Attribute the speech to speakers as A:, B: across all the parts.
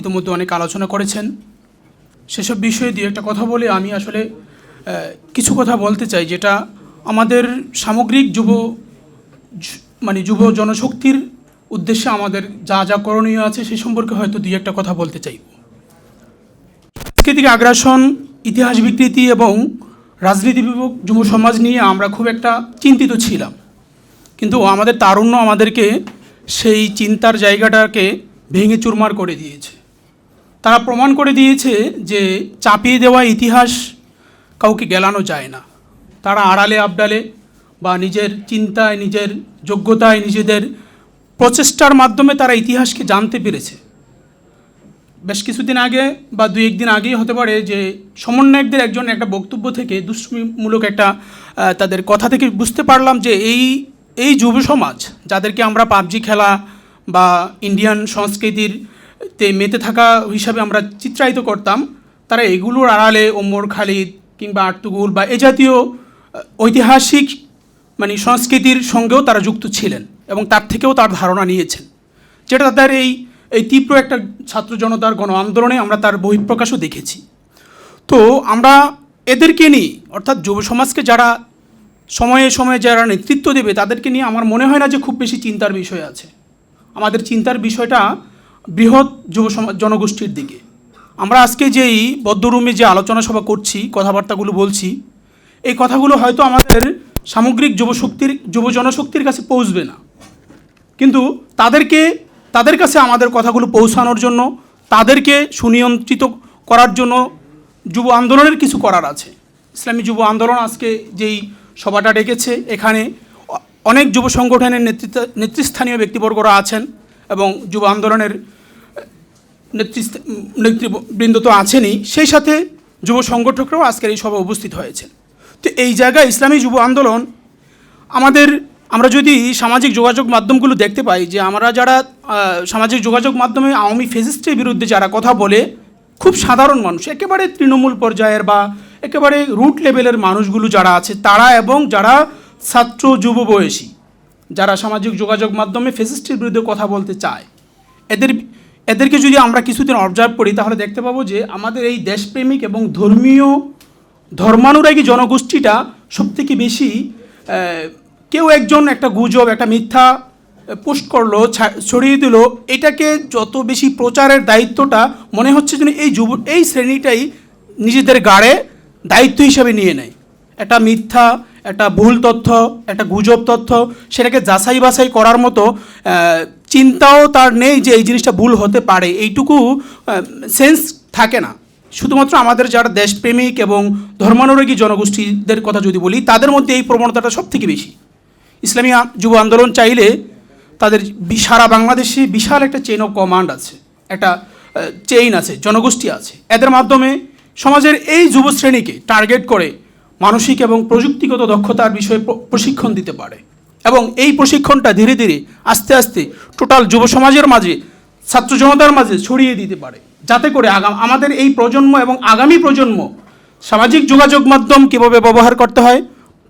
A: ইতিমধ্যে অনেক আলোচনা করেছেন। সেসব বিষয়ে দিয়ে একটা কথা বলে আমি আসলে কিছু কথা বলতে চাই, যেটা আমাদের সামগ্রিক যুব মানে যুব জনশক্তির উদ্দেশ্যে আমাদের যা যা করণীয় আছে সে সম্পর্কে হয়তো দুই একটা কথা বলতে চাই। সাংস্কৃতিক আগ্রাসন, ইতিহাস বিকৃতি এবং রাজনীতি বিভোগ যুব সমাজ নিয়ে আমরা খুব একটা চিন্তিত ছিলাম। কিন্তু আমাদের তারুণ্য আমাদেরকে সেই চিন্তার জায়গাটাকে ভেঙে চুরমার করে দিয়েছে। তারা প্রমাণ করে দিয়েছে যে চাপিয়ে দেওয়া ইতিহাস কাউকে গেলানো যায় না। তারা আড়ালে আবডালে বা নিজের চিন্তায়, নিজের যোগ্যতায়, নিজেদের প্রচেষ্টার মাধ্যমে তারা ইতিহাসকে জানতে পেরেছে। বেশ কিছুদিন আগে বা দুই একদিন আগেই হতে পারে যে সমন্বয়কদের একজন একটা বক্তব্য থেকে দুষ্মূলক একটা তাদের কথা থেকে বুঝতে পারলাম যে এই এই যুব সমাজ, যাদেরকে আমরা পাবজি খেলা বা ইন্ডিয়ান সংস্কৃতির তে মেতে থাকা হিসাবে আমরা চিত্রায়িত করতাম। তারা এগুলোর আড়ালে ওমর খালিদ কিংবা আর্তুগুল বা এ জাতীয় ঐতিহাসিক মানে সংস্কৃতির সঙ্গেও তারা যুক্ত ছিলেন এবং তার থেকেও তার ধারণা নিয়েছেন। যেটা তাদের এই এই তীব্র একটা ছাত্র জনতার গণ আন্দোলনে আমরা তার বহিঃপ্রকাশও দেখেছি। তো আমরা এদেরকে নিয়ে, অর্থাৎ যুব সমাজকে যারা সময়ে সময়ে যারা নেতৃত্ব দেবে, তাদেরকে নিয়ে আমার মনে হয় না যে খুব বেশি চিন্তার বিষয় আছে। আমাদের চিন্তার বিষয়টা বৃহৎ যুব জনগোষ্ঠীর দিকে। আমরা আজকে যেই বদ্ধরুমে যে আলোচনা সভা করছি, কথাবার্তাগুলো বলছি, এই কথাগুলো হয়তো আমাদের সামগ্রিক যুবশক্তির যুব জনশক্তির কাছে পৌঁছবে না। কিন্তু তাদেরকে, তাদের কাছে আমাদের কথাগুলো পৌঁছানোর জন্য, তাদেরকে সুনিয়ন্ত্রিত করার জন্য যুব আন্দোলনের কিছু করার আছে। ইসলামী যুব আন্দোলন আজকে যেই সভাটা ডেকেছে, এখানে অনেক যুব সংগঠনের নেতৃত্ব, নেতৃস্থানীয় ব্যক্তিবর্গরা আছেন এবং যুব আন্দোলনের নেতৃবৃন্দ তো আছেনই। সেই সাথে যুব সংগঠকরাও আজকের এই সভায় উপস্থিত হয়েছেন। তো এই জায়গায় ইসলামী যুব আন্দোলন আমাদের, আমরা যদি সামাজিক যোগাযোগ মাধ্যমগুলো দেখতে পাই যে আমরা যারা সামাজিক যোগাযোগ মাধ্যমে আওয়ামী ফেসিস্টের বিরুদ্ধে যারা কথা বলে, খুব সাধারণ মানুষ, একেবারে তৃণমূল পর্যায়ের বা একেবারে রুট লেভেলের মানুষগুলো যারা আছে, তারা এবং যারা ছাত্র যুব বয়সী যারা সামাজিক যোগাযোগ মাধ্যমে ফেসিস্টের বিরুদ্ধে কথা বলতে চায়। এদের, এদেরকে যদি আমরা কিছুদিন অবজার্ভ করি, তাহলে দেখতে পাবো যে আমাদের এই দেশপ্রেমিক এবং ধর্মীয়, ধর্মানুরাগী জনগোষ্ঠীটা সবথেকে বেশি কেউ একজন একটা গুজব, একটা মিথ্যা পোস্ট করল ছড়িয়ে দিল, এটাকে যত বেশি প্রচারের দায়িত্বটা, মনে হচ্ছে যেন এই যুব, এই শ্রেণীটাই নিজেদের গাড়ে দায়িত্ব হিসাবে নিয়ে নেয়। একটা মিথ্যা একটা ভুল তথ্য, একটা গুজব তথ্য, সেটাকে যাচাই বাছাই করার মতো চিন্তাও তার নেই যে এই জিনিসটা ভুল হতে পারে। এইটুকু সেন্স থাকে না। শুধুমাত্র আমাদের যারা দেশপ্রেমিক এবং ধর্মানুরাগী জনগোষ্ঠীদের কথা যদি বলি, তাদের মধ্যে এই প্রবণতাটা সব থেকে বেশি। ইসলামী যুব আন্দোলন চাইলে তাদের সারা বাংলাদেশে বিশাল একটা চেইন অফ কমান্ড আছে। একটা চেইন আছে, জনগোষ্ঠী আছে। এদের মাধ্যমে সমাজের এই যুব শ্রেণীকে টার্গেট করে মানসিক এবং প্রযুক্তিগত দক্ষতার বিষয়ে প্রশিক্ষণ দিতে পারে। এবং এই প্রশিক্ষণটা ধীরে ধীরে আস্তে আস্তে টোটাল যুব সমাজের মাঝে, ছাত্র জনতার মাঝে ছড়িয়ে দিতে পারে। যাতে করে আগাম আমাদের এই প্রজন্ম এবং আগামী প্রজন্ম সামাজিক যোগাযোগ মাধ্যম কীভাবে ব্যবহার করতে হয়,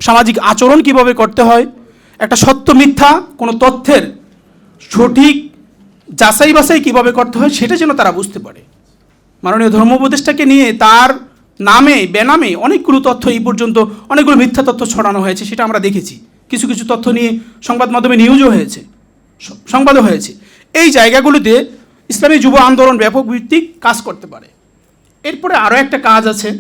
A: সামাজিক আচরণ কীভাবে করতে হয়, একটা সত্য মিথ্যা কোনো তথ্যের সঠিক যাচাই বাছাই কীভাবে করতে হয়, সেটা যেন তারা বুঝতে পারে। মাননীয় ধর্ম উপদেষ্টাকে নিয়ে তার নামে বেনামে অনেকগুলো তথ্য এই পর্যন্ত অনেকগুলো মিথ্যা তথ্য ছড়ানো হয়েছে সেটা আমরা দেখেছি। কিছু কিছু তথ্য নিয়ে সংবাদ মাধ্যমে নিউজও হয়েছে সংবাদও হয়েছে। এই জায়গাগুলোতে ইসলামী যুব আন্দোলন ব্যাপক ভিত্তিক কাজ করতে পারে। এরপরে আরও একটা কাজ আছে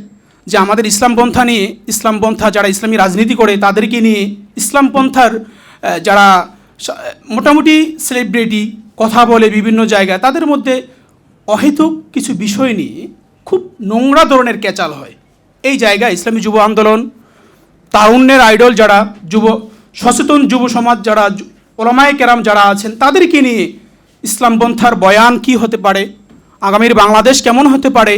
A: যে আমাদের ইসলামপন্থা নিয়ে ইসলামপন্থা যারা ইসলামী রাজনীতি করে তাদেরকে নিয়ে ইসলামপন্থার আহ, যারা মোটামুটি সেলিব্রিটি কথা বলে বিভিন্ন জায়গায় তাদের মধ্যে অহেতুক কিছু বিষয় নিয়ে নোংরা ধরনের ক্যাচাল হয়। এই জায়গায় ইসলামী যুব আন্দোলন, তারুণ্যের আইডল যারা, যুব, সচেতন যুব সমাজ যারা ওলামায়ে কেরাম যারা আছেন, তাদেরকে নিয়ে ইসলামপন্থার বয়ান কি হতে পারে, আগামীর বাংলাদেশ কেমন হতে পারে,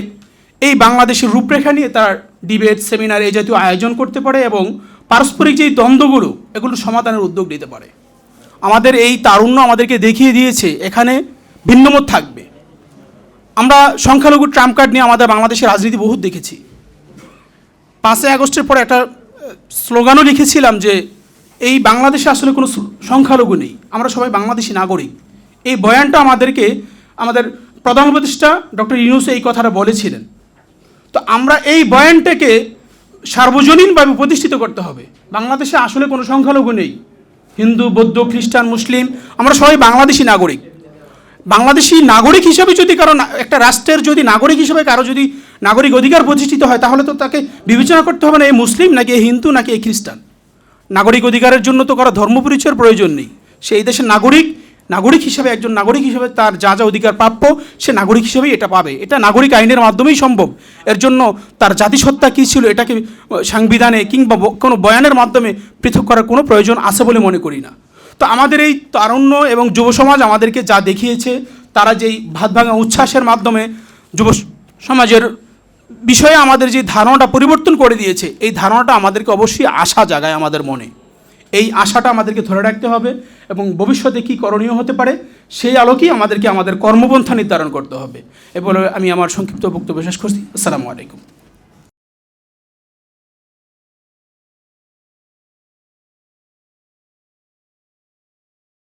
A: এই বাংলাদেশের রূপরেখা নিয়ে তার ডিবেট, সেমিনার, এই জাতীয় আয়োজন করতে পারে এবং পারস্পরিক যেই দ্বন্দ্বগুলো, এগুলো সমাধানের উদ্যোগ নিতে পারে। আমাদের এই তারুণ্য আমাদেরকে দেখিয়ে দিয়েছে, এখানে ভিন্নমত থাকবে। আমরা সংখ্যালঘু ট্রাম্প কার্ড নিয়ে আমাদের বাংলাদেশের রাজনীতি বহুত দেখেছি। পাঁচই আগস্টের পরে একটা স্লোগানও লিখেছিলাম যে, এই বাংলাদেশে আসলে কোনো সংখ্যালঘু নেই, আমরা সবাই বাংলাদেশি নাগরিক। এই বয়ানটা আমাদেরকে, আমাদের প্রধান উপদেষ্টা ডক্টর ইউনুস এই কথাটা বলেছিলেন। তো আমরা এই বয়ানটাকে সার্বজনীনভাবে প্রতিষ্ঠিত করতে হবে। বাংলাদেশে আসলে কোনো সংখ্যালঘু নেই। হিন্দু, বৌদ্ধ, খ্রিস্টান, মুসলিম, আমরা সবাই বাংলাদেশি নাগরিক। বাংলাদেশি নাগরিক হিসেবে যদি কারও একটা রাষ্ট্রের যদি নাগরিক হিসেবে কারও যদি নাগরিক অধিকার প্রতিষ্ঠিত হয়, তাহলে তো তাকে বিবেচনা করতে হবে না এই মুসলিম নাকি এই হিন্দু নাকি এই খ্রিস্টান। নাগরিক অধিকারের জন্য তো কারও ধর্ম পরিচয়ের প্রয়োজন নেই। সে এই দেশের নাগরিক নাগরিক হিসেবে, একজন নাগরিক হিসেবে তার যা যা অধিকার প্রাপ্য, সে নাগরিক হিসেবেই এটা পাবে। এটা নাগরিক আইনের মাধ্যমেই সম্ভব। এর জন্য তার জাতিসত্তা কী ছিল, এটাকে সাংবিধানে কিংবা কোনো বয়ানের মাধ্যমে পৃথক করার কোনো প্রয়োজন আছে বলে মনে করি না। তো আমাদের এই তারুণ্য এবং যুব সমাজ আমাদেরকে যা দেখিয়েছে, তারা যেই ভাত ভাঙা উচ্ছ্বাসের মাধ্যমে যুব সমাজের বিষয়ে আমাদের যে ধারণাটা পরিবর্তন করে দিয়েছে, এই ধারণাটা আমাদেরকে অবশ্যই আশা জাগায় আমাদের মনে। এই আশাটা আমাদেরকে ধরে রাখতে হবে এবং ভবিষ্যতে কী করণীয় হতে পারে, সেই আলোকেই আমাদেরকে আমাদের কর্মপন্থা নির্ধারণ করতে হবে। এ আমি আমার সংক্ষিপ্ত বক্তব্য শেষ করছি। আসসালামু আলাইকুম।